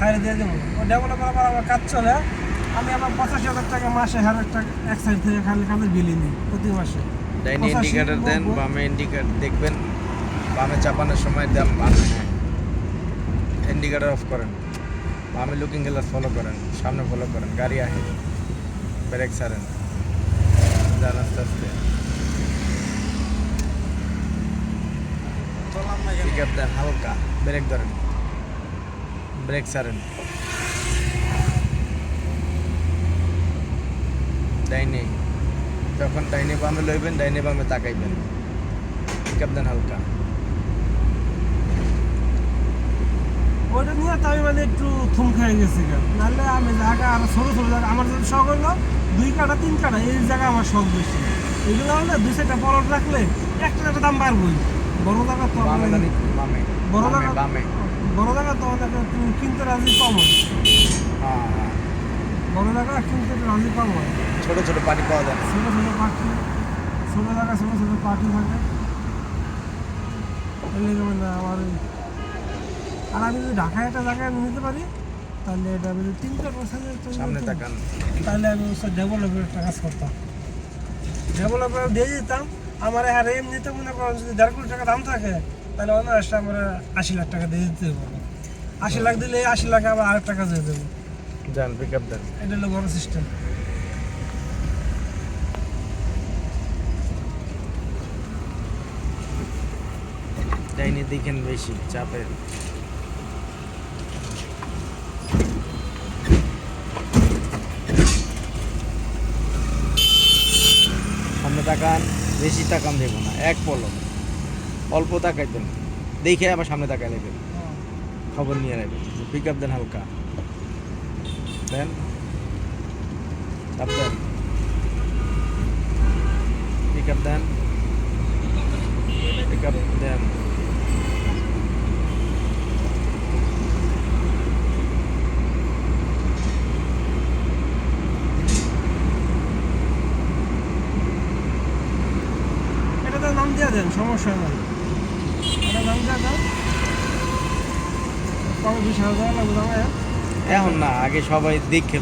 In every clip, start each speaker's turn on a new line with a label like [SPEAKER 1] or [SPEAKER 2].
[SPEAKER 1] হাইরে দিয়ে দেবো। ও ডেভেলপার আবার আমার কাজ চলে। আমি আমার পঁচাশি হাজার টাকা মাসে হাজার টাকা এক সাইড থেকে খালি কাজের বিলি নিই প্রতি মাসে।
[SPEAKER 2] ডাইনি ইন্ডিকেটর দেন। বামে ইন্ডিকেটর দেখবেন বামে চাপানোর সময় দাম বামে ইন্ডিকেটর অফ করেন। বামে লুকিং গ্লাস ফলো করেন সামনে ফলো করেন গাড়ি আহে ব্রেক ছাড়েন। যান আস্তে আস্তে। পিক আপ দেন হালকা ব্রেক ধরেন। ব্রেক ছাড়েন। ডাইনে। যখন ডাইনে বামে লইবেন ডাইনে বামে তাকাইবেন। পিক আপ দেন হালকা।
[SPEAKER 1] ওইটা নিয়ে তো আমি মানে একটু থুম খেয়ে গেছি। নাহলে আমি জায়গা আর ছোটো ছোটো জায়গা আমার যদি শখ হলো দুই কাটা তিন কাটা এই জায়গা আমার শখ বেশি। এগুলো হলে দুই চারটা পলট রাখলে একটা একটা দাম বাড়বই। বড় জায়গা তো বড় জায়গা
[SPEAKER 2] বামে।
[SPEAKER 1] বড় জায়গা তো অনেক কিনতে রাজি কম হয়।
[SPEAKER 2] হ্যাঁ হ্যাঁ।
[SPEAKER 1] বড় জায়গা কিনতে রাজি কম হয়।
[SPEAKER 2] ছোট ছোট পাটি পাওয়া যায়। না।
[SPEAKER 1] ছোটো ছোটো পাখি ছোটো জায়গা ছোটো ছোটো পাখি থাকে। মানে আমার আর আমি যদি ঢাকায় একটা জায়গায় নিতে পারি তাহলে এটা আমি যদি তিনটা পার্সেন্টের
[SPEAKER 2] সামনে তাকান।
[SPEAKER 1] তাহলে আমি ওসব ডেভেলপের একটা কাজ করতাম। ডেভেলপার দিয়ে দিতাম। আমার আর এমনিতে মনে করেন যদি দেড় কোটি টাকা দাম থাকে তাহলে অনার্সটা আমরা আশি লাখ টাকা দিয়ে দিতে হবে আশি লাখ দিলে আশি লাখ আবার আরেক টাকা দিয়ে দেবো।
[SPEAKER 2] যান পিক আপ দেন।
[SPEAKER 1] এটা হলো বড় সিস্টেম
[SPEAKER 2] ডাইনি দেখেন বেশি চাপের। সামনে তাকান বেশি তাকান দেবো না এক পলক। অল্প তাকাইবেন দেখে আবার সামনে তাকাই নেবেন খবর নিয়ে নেবেন পিক আপ দেন হালকা। দেন। পিক আপ দেন। পিক আপ দেন।
[SPEAKER 1] এটাতে নাম দিয়ে দেন, সমস্যা নাই।
[SPEAKER 2] এখন না আগে সবাই দেখে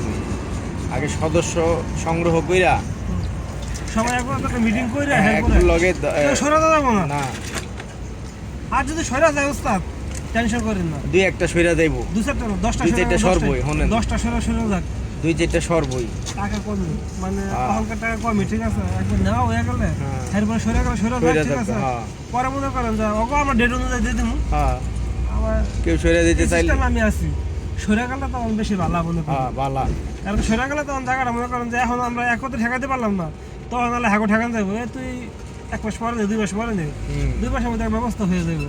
[SPEAKER 2] আগে সদস্য সংগ্রহ কইরা
[SPEAKER 1] সবাই একটা মিটিং করে
[SPEAKER 2] এক লগে
[SPEAKER 1] সরে না।
[SPEAKER 2] না।
[SPEAKER 1] আর যদি সরে যায় ওস্তাদ টেনশন করেন না।
[SPEAKER 2] দুই একটা সইরা দেব
[SPEAKER 1] দু চারটা দশটা সরে
[SPEAKER 2] সরবই।
[SPEAKER 1] দশটা সরে সরে যাক।
[SPEAKER 2] দুই চারটা সরবই
[SPEAKER 1] টাকা কমে মানে
[SPEAKER 2] হ্যাঁ।
[SPEAKER 1] টাকা কমে ঠিক আছে? একবার নেওয়া হয়ে গেলে। এরপরে সরে গেলে সরে যাক ঠিক আছে?
[SPEAKER 2] হ্যাঁ।
[SPEAKER 1] পরে মনে করেন যে ওকে আমার ডেট অনুযায়ী দিয়ে দিবো
[SPEAKER 2] হ্যাঁ।
[SPEAKER 1] আমার
[SPEAKER 2] কেউ সইরা দিতে চাইলে।
[SPEAKER 1] আমি আছি। সরে গেলে তখন বেশি ভালো মনে করি
[SPEAKER 2] হ্যাঁ বালা।
[SPEAKER 1] কারণ সরে গেলে তখন জায়গাটা মনে করেন যে এখন আমরা এক ঠেকাতে পারলাম না। তখন হাঁকো ঠেকান যাব এ তুই এক মাস পরে দুই মাস পরে দুই মাসের মধ্যে ব্যবস্থা হয়ে যাবে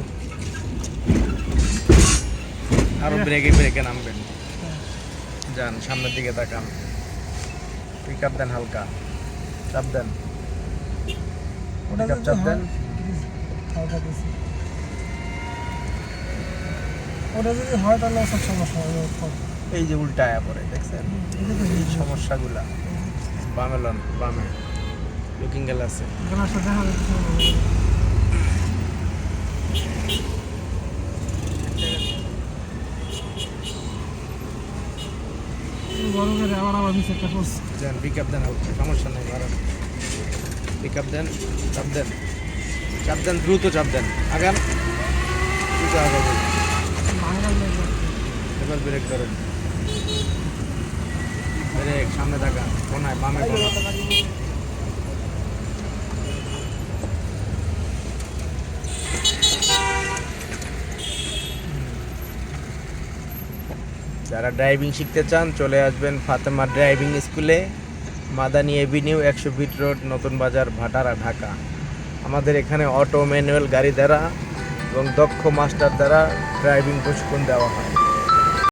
[SPEAKER 2] আরও ব্রেকে ব্রেকে নামবেন। যান সামনের দিকে তাকান। পিক আপ দেন হালকা। চাপ দেন। চাপ দেন।
[SPEAKER 1] ওটা যদি হয় তাহলে সব সমস্যা হবে
[SPEAKER 2] এই যে উল্টা আয়া পড়ে দেখছেন? এই সমস্যাগুলা। বামে লন বামে। লুকিং গ্লাসে
[SPEAKER 1] গ্লাসটা দেখা যাচ্ছে। গরমের আবার আবার একটা করছে।
[SPEAKER 2] দেন পিক আপ দেন সমস্যা নেই বাড়ান পিক আপ দেন চাপ দেন। চাপ দেন দ্রুত চাপ দেন। আগান। দ্রুত
[SPEAKER 1] লেগে
[SPEAKER 2] এবার ব্রেক করেন ব্রেক সামনে থাকা কোনায় বামে কোনা যারা ড্রাইভিং শিখতে চান, চলে আসবেন ফাতেমা ড্রাইভিং স্কুলে মাদানি এভিনিউ একশো বিট রোড নতুন বাজার, ভাটারা, ঢাকা। আমাদের এখানে অটো ম্যানুয়াল গাড়ি দ্বারা এবং দক্ষ মাস্টার দ্বারা ড্রাইভিং প্রশিক্ষণ দেওয়া হয়?